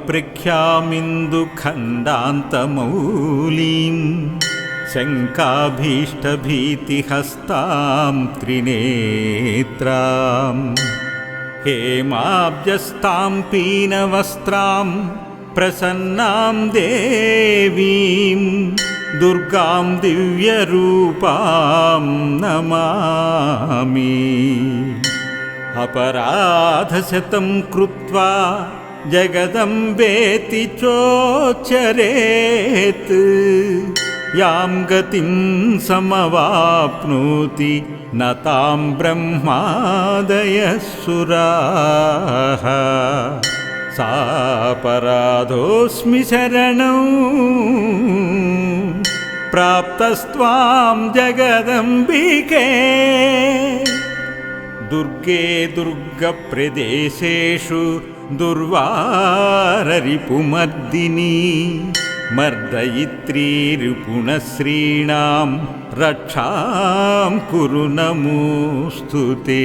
ॐ हेमपृख्यामिन्दुखण्डान्तमौलीं शङ्काभीष्टभीतिहस्तां त्रिनेत्रां हेमाब्जस्तां पीनवस्त्रां प्रसन्नां देवीं दुर्गां दिव्यरूपां नमामि। अपराधशतं कृत्वा जगदम्बेति चोच्चरेत् यां गतिं समवाप्नोति न तां ब्रह्मादयः सुराः सापराधोऽस्मि शरणौ। प्राप्तस्त्वां जगदम्बिके। दुर्गे दुर्गप्रदेशेषु दुर्वाररिपुमर्दिनी मर्दयित्री रिपुणश्रीणां रक्षां कुरु नमोऽस्तु ते।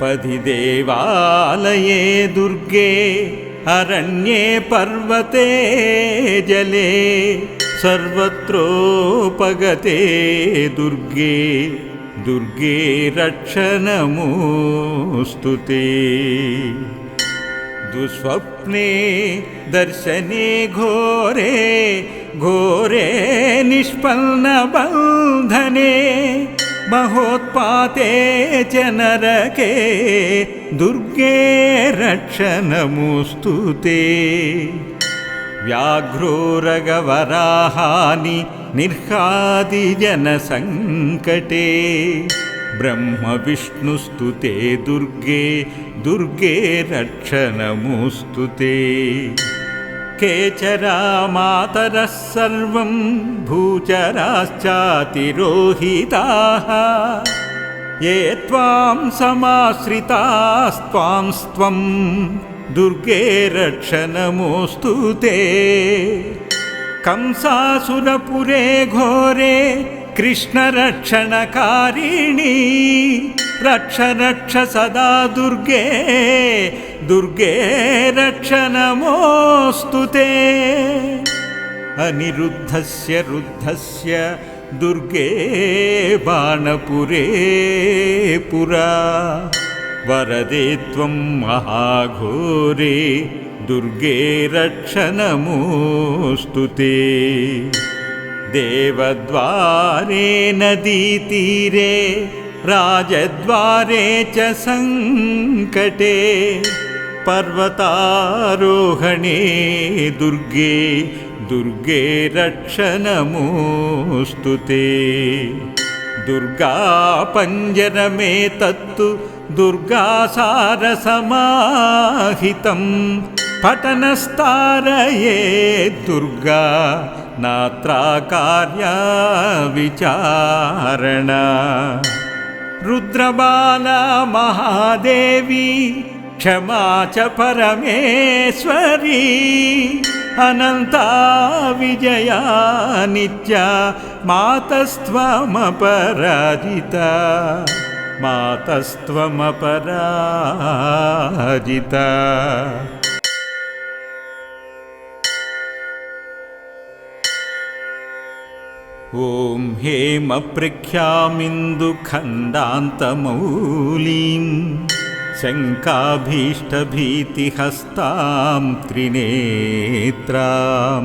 पदि देवालये दुर्गे अरण्ये पर्वते जले सर्वत्रोपगते दुर्गे दुर्गे रक्षनमोऽस्तु ते। दुःस्वप्ने दर्शने घोरे घोरे निष्पन्नबन्धने महोत्पाते च नरके दुर्गे रक्षनमोऽस्तु ते। व्याघ्रोरगवराहानि निर्हादिजनसङ्कटे ब्रह्मविष्णुस्तु ते दुर्गे दुर्गे रक्षनमोऽस्तु ते। केचरा मातरः सर्वं भूचराश्चातिरोहिताः। ये त्वां समाश्रितास्त्वां स्त्वं दुर्गे रक्षनमोऽस्तु ते कंसासुरपुरे घोरे कृष्णरक्षणकारिणी रक्ष रक्ष सदा दुर्गे दुर्गे रक्षनमोऽस्तु ते। अनिरुद्धस्य रुद्धस्य दुर्गे बाणपुरे पुरा। वरदे त्वं महाघोरे दुर्गे रक्षनमोऽस्तु ते। देवद्वारे नदीतीरे राजद्वारे च सङ्कटे पर्वतारोहणे दुर्गे दुर्गे रक्षनमोऽस्तु ते। दुर्गापञ्जरमेतत्तु दुर्गासारसमाहितं पठनस्तारये दुर्गा नात्राकार्या विचारणा रुद्रबाला महादेवी क्षमा च परमेश्वरी। अनन्ता विजया नित्या मातस्त्वमपराजिता। मातस्त्वमपराजिता ॐ हेमपृख्यामिन्दुखण्डान्तमौलीं शङ्काभीष्टभीतिहस्तां त्रिनेत्रां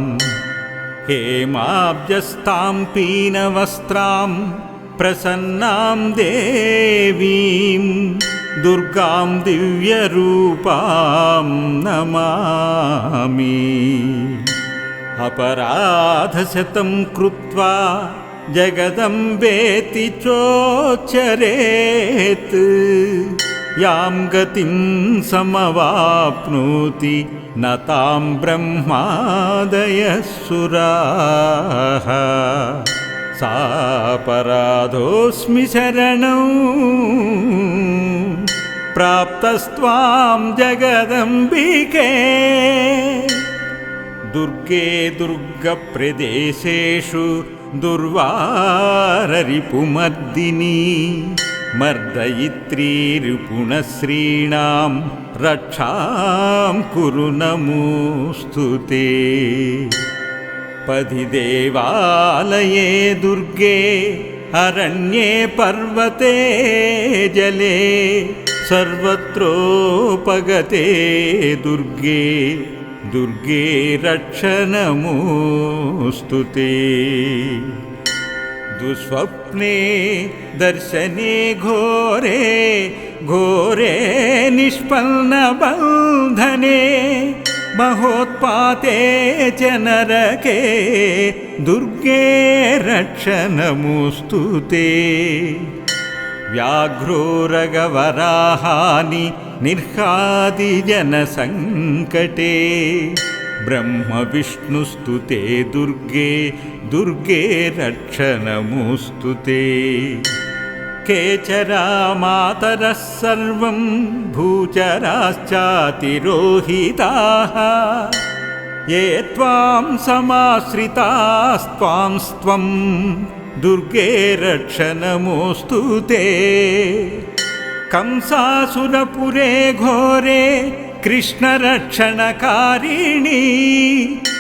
हेमाब्जस्तां पीनवस्त्रां प्रसन्नां देवीं दुर्गां दिव्यरूपां नमामि अपराधशतं कृत्वा जगदम्बेति चोच्चरेत् यां गतिं समवाप्नोति न तां ब्रह्मादयः सुराः सापराधोऽस्मि शरणौ। प्राप्तस्त्वां जगदम्बिके दुर्गे दुर्गप्रदेशेषु दुर्वाररिपुमर्दिनी मर्दयित्रीरिपुणश्रीणां रक्षां कुरु नमोऽस्तु ते। पदि देवालये दुर्गे अरण्ये पर्वते जले सर्वत्रोपगते दुर्गे दुर्गे रक्षनमोऽस्तु ते। दुःस्वप्ने दर्शने घोरे घोरे निष्पन्नबन्धने महोत्पाते च नरके दुर्गे रक्षनमोऽस्तु ते व्याघ्रोरगवराहानि निर्हादिजनसङ्कटे। ब्रह्मविष्णुस्तु ते दुर्गे दुर्गे रक्षनमोऽस्तु ते। केचरा मातरः सर्वं भूचराश्चातिरोहिताः। ये त्वां समाश्रितास्त्वां स्त्वं दुर्गे रक्षनमोऽस्तु ते। कंसासुरपुरे घोरे कृष्णरक्षणकारिणी।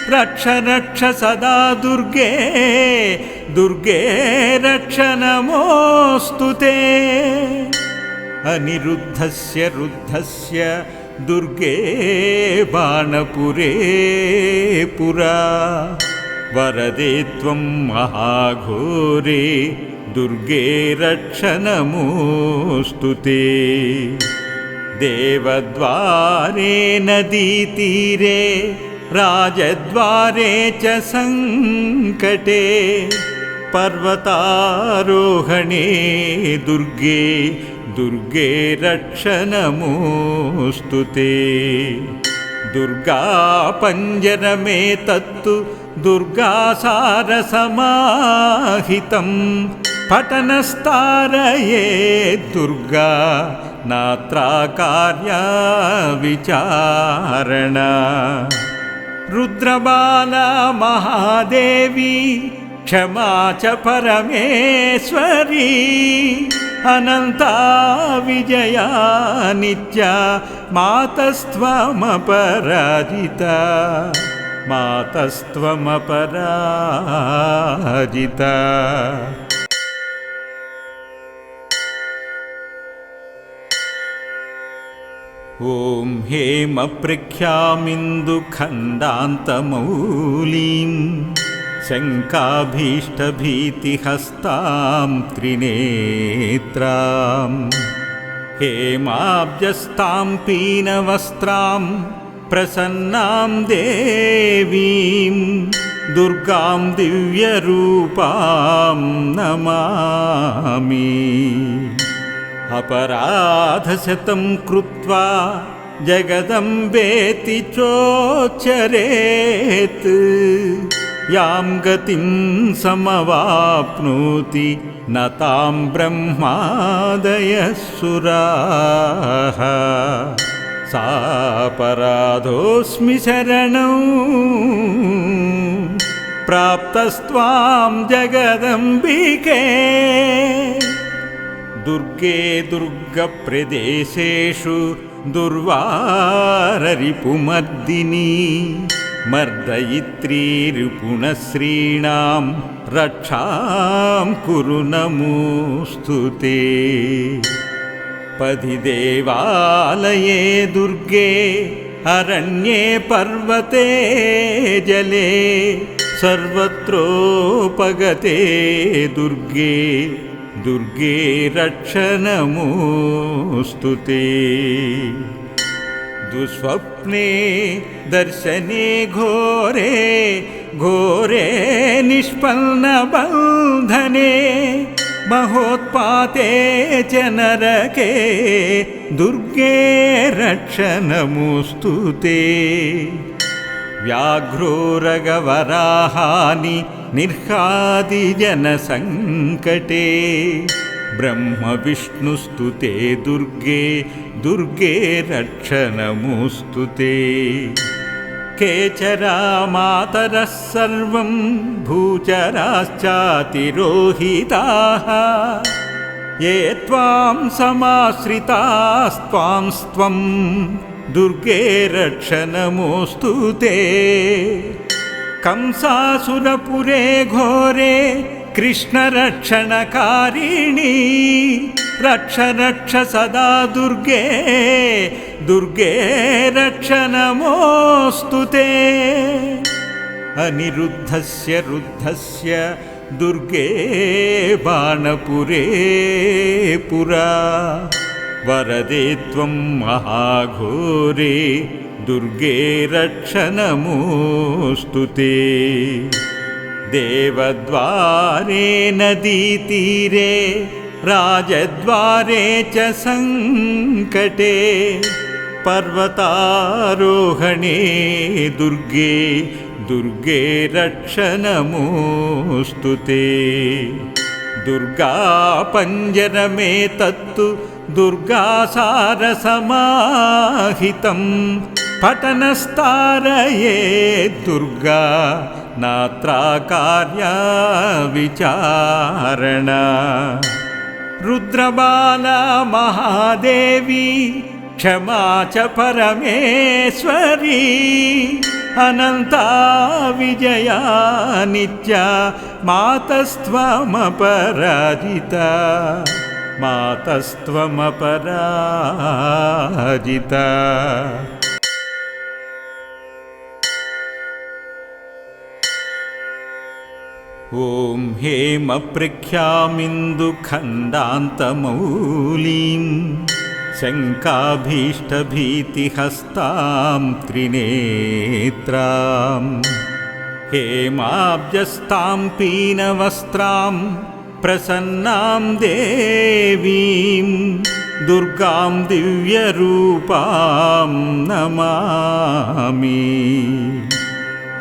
रक्ष रक्ष सदा दुर्गे। दुर्गे रक्षनमोऽस्तु ते। अनिरुद्धस्य रुद्धस्य दुर्गे बाणपुरे पुरा वरदे त्वं महाघोरे दुर्गे रक्षनमोऽस्तु ते। देवद्वारे नदीतीरे राजद्वारे च सङ्कटे पर्वतारोहणे दुर्गे दुर्गे रक्षनमोऽस्तु ते। दुर्गापञ्जरमेतत्तु दुर्गासारसमाहितं पठनस्तारये दुर्गा नात्राकार्या विचारणा। रुद्रबाला महादेवी क्षमा च परमेश्वरी अनन्ता विजया नित्या मातस्त्वमपराजिता मातस्त्वमपराजिता ॐ हेमपृख्यामिन्दुखण्डान्तमौलीं शङ्काभीष्टभीतिहस्तां त्रिनेत्रां हेमाब्जस्तां पीनवस्त्रां प्रसन्नां देवीं दुर्गां दिव्यरूपां नमामि। अपराधशतं कृत्वा जगदम्बेति चोच्चरेत् यां गतिं समवाप्नोति न तां ब्रह्मादयः सुराः सापराधोऽस्मि शरणौ। प्राप्तस्त्वां जगदम्बिके। दुर्गे दुर्गप्रदेशेषु दुर्वाररिपुमर्दिनी मर्दयित्रीरिपुणश्रीणां रक्षां कुरु नमोऽस्तु ते। पदि देवालये दुर्गे अरण्ये पर्वते जले सर्वत्रोपगते दुर्गे दुर्गे रक्षनमोऽस्तु ते। दुःस्वप्ने दर्शने घोरे घोरे निष्पन्नबन्धने महोत्पाते च नरके दुर्गे रक्षनमोऽस्तु ते। व्याघ्रोरगवराहानि निर्हादिजनसङ्कटे ब्रह्मविष्णुस्तु ते दुर्गे दुर्गे रक्षनमोऽस्तु ते केचरा मातरः सर्वं भूचराश्चातिरोहिताः। ये त्वां समाश्रितास्त्वां स्त्वं दुर्गे रक्ष नमोऽस्तु ते। कंसासुरपुरे घोरे कृष्णरक्षणकारिणी रक्ष रक्ष सदा दुर्गे दुर्गे रक्ष नमोऽस्तु ते। अनिरुद्धस्य रुद्धस्य दुर्गे बाणपुरे पुरा। वरदे त्वं महाघोरे दुर्गे रक्ष नमोऽस्तु ते। देवद्वारे नदीतीरे राजद्वारे च सङ्कटे पर्वतारोहणे दुर्गे दुर्गे रक्ष नमोऽस्तु ते। दुर्गा पञ्जरमेतत्तु दुर्गासारसमाहितं पठनस्तारये दुर्गा नात्राकार्या विचारणा रुद्रबाला महादेवी क्षमा च परमेश्वरी अनन्ता विजया नित्या मातस्त्वमपराजिता मातस्त्वमपराजिता ॐ हेमपृख्यामिन्दुखण्डान्तमौलीं शङ्काभीष्टभीतिहस्तां त्रिनेत्रां हेमाब्जस्तां पीनवस्त्रां प्रसन्नां देवीं दुर्गां दिव्यरूपां नमामि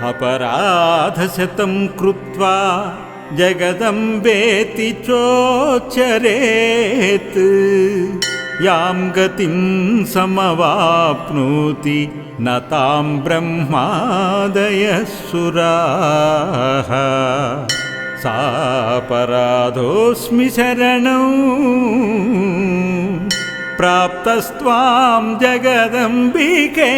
अपराधशतं कृत्वा जगदम्बेति चोच्चरेत् यां गतिं समवाप्नोति न तां ब्रह्मादयः सुराः सापराधोऽस्मि शरणौ। प्राप्तस्त्वां जगदम्बिके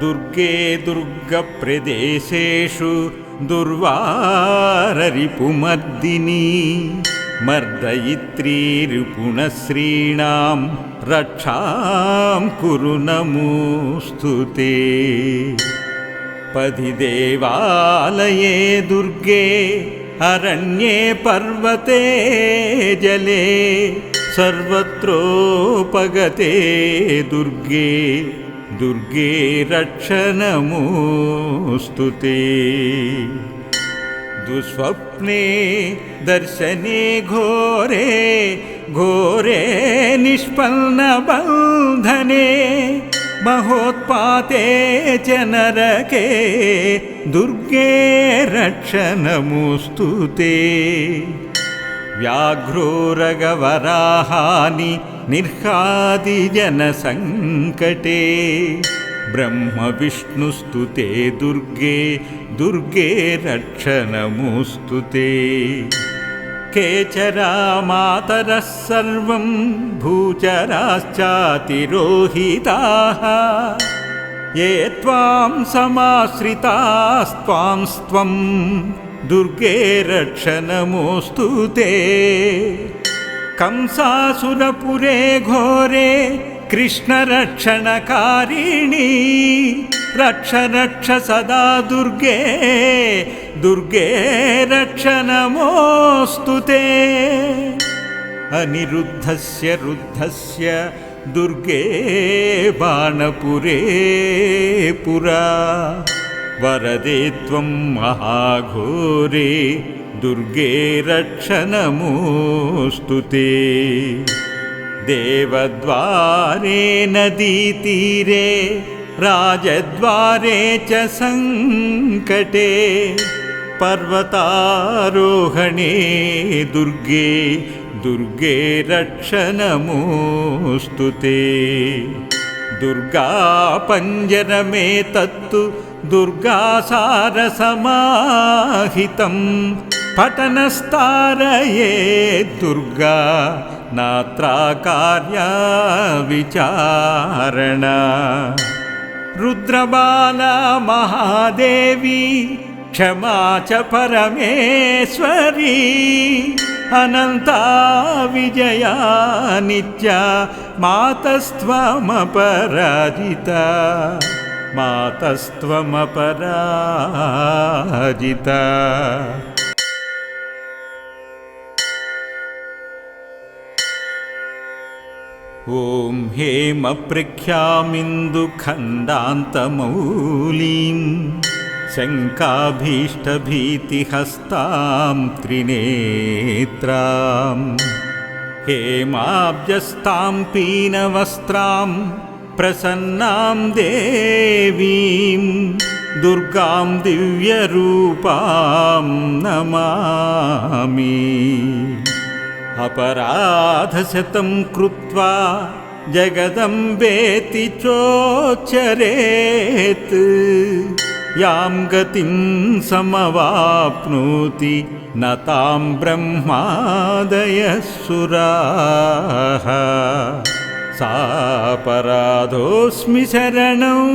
दुर्गे दुर्गप्रदेशेषु दुर्वाररिपुमर्दिनी मर्दयित्री रिपुणश्रीणां रक्षां कुरु नमोऽस्तु ते। पथिदेवालये दुर्गे अरण्ये पर्वते जले सर्वत्रोपगते दुर्गे दुर्गे रक्ष नमोऽस्तु ते। दुःस्वप्ने दर्शने घोरे घोरे निष्पन्नबन्धने महोत्पाते च नरके दुर्गे रक्ष नमोऽस्तु ते व्याघ्रो रगवराहानि निर्हादिजनसङ्कटे। ब्रह्मविष्णुस्तु ते दुर्गे दुर्गे रक्ष नमोऽस्तु ते। केचरा मातरः सर्वं भूचराश्चातिरोहिताः। ये त्वां समाश्रितास्त्वां स्त्वं दुर्गे रक्ष नमोऽस्तु ते। कंसासुरपुरे घोरे कृष्णरक्षणकारिणी। रक्ष रक्ष सदा दुर्गे दुर्गे रक्ष नमोऽस्तु ते। अनिरुद्धस्य रुद्धस्य दुर्गे बाणपुरे पुरा वरदे त्वं महाघोरे दुर्गे रक्ष नमोऽस्तु ते। देवद्वारे नदीतीरे राजद्वारे च सङ्कटे पर्वतारोहणे दुर्गे दुर्गे रक्ष नमोऽस्तु ते। दुर्गा पञ्जरमेतत्तु दुर्गासारसमाहितं। पठनस्तारये दुर्गा नात्राकार्या विचारणा रुद्रबाला महादेवी क्षमा च परमेश्वरी अनन्ता विजया नित्या मातस्त्वमपराजिता मातस्त्वमपराजिता। ॐ हेमपृख्यामिन्दुखण्डान्तमौलीं शङ्काभीष्टभीतिहस्तां त्रिनेत्रां हेमाब्जस्तां पीनवस्त्रां प्रसन्नां देवीं दुर्गां दिव्यरूपां नमामि। अपराधशतं कृत्वा जगदम्बेति चोच्चरेत् यां गतिं समवाप्नोति न तां ब्रह्मादयः सुराः सापराधोऽस्मि शरणौ।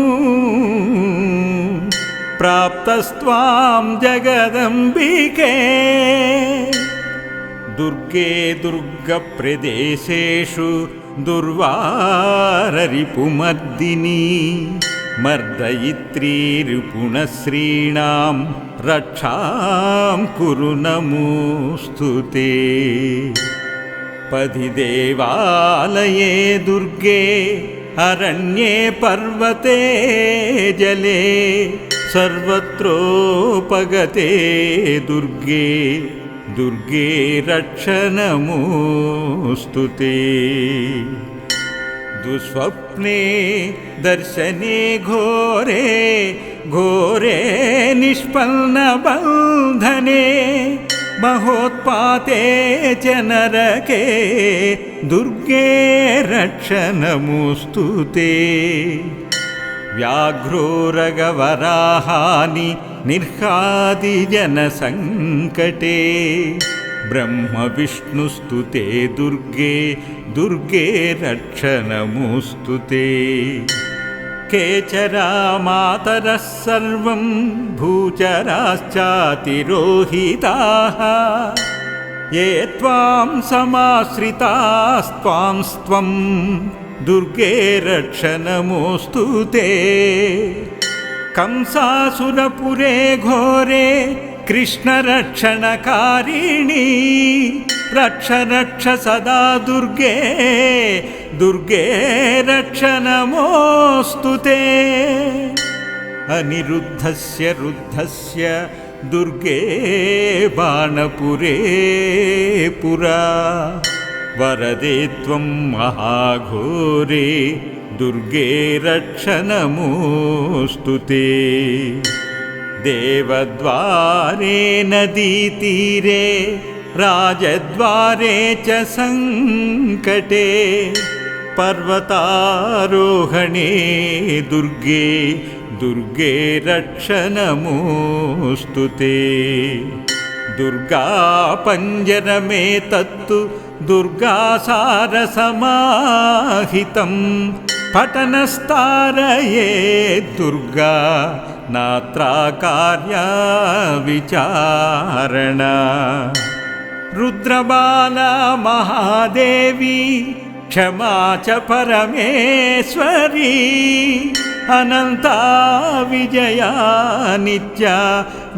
प्राप्तस्त्वां जगदम्बिके। दुर्गे दुर्गप्रदेशेषु दुर्वाररिपुमर्दिनी मर्दयित्री रिपुणश्रीणां रक्षां कुरु नमोऽस्तु ते पथिदेवालये दुर्गे अरण्ये पर्वते जले सर्वत्रोपगते दुर्गे दुर्गे रक्षनमोऽस्तु ते। दुःस्वप्ने दर्शने घोरे घोरे निष्पन्नबन्धने महोत्पाते च नरके दुर्गे रक्षनमोऽस्तु ते व्याघ्रोरगवराहानि निर्हादिजनसङ्कटे ब्रह्मविष्णुस्तु ते दुर्गे दुर्गे केचरा मातरः सर्वं भूचराश्चातिरोहिताः। ये त्वां समाश्रितास्त्वां स्त्वं दुर्गे रक्षनमोऽस्तु ते। कंसासुरपुरे घोरे कृष्णरक्षणकारिणी रक्ष रक्ष सदा दुर्गे दुर्गे रक्षनमोऽस्तु ते। अनिरुद्धस्य रुद्धस्य दुर्गे बाणपुरे पुरा। वरदे त्वं महाघोरे दुर्गे रक्षनमोऽस्तु ते। देवद्वारे नदीतीरे राजद्वारे च सङ्कटे पर्वतारोहणे दुर्गे दुर्गे रक्षनमोऽस्तु ते। दुर्गापञ्जरमेतत्तु दुर्गासारसमाहितं पठनस्तारये दुर्गा नात्राकार्या विचारणा रुद्रबाला महादेवी क्षमा च परमेश्वरी अनन्ता विजया नित्या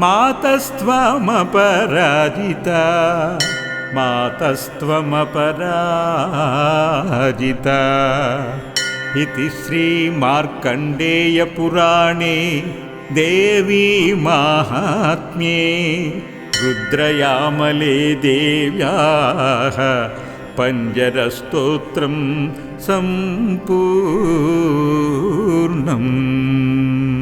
मातस्त्वमपराजिता मातस्त्वमपराजिता। इति श्रीमार्कण्डेयपुराणे देवी माहात्म्ये रुद्रयामले देव्याः। पञ्जरस्तोत्रं सम्पूर्णम्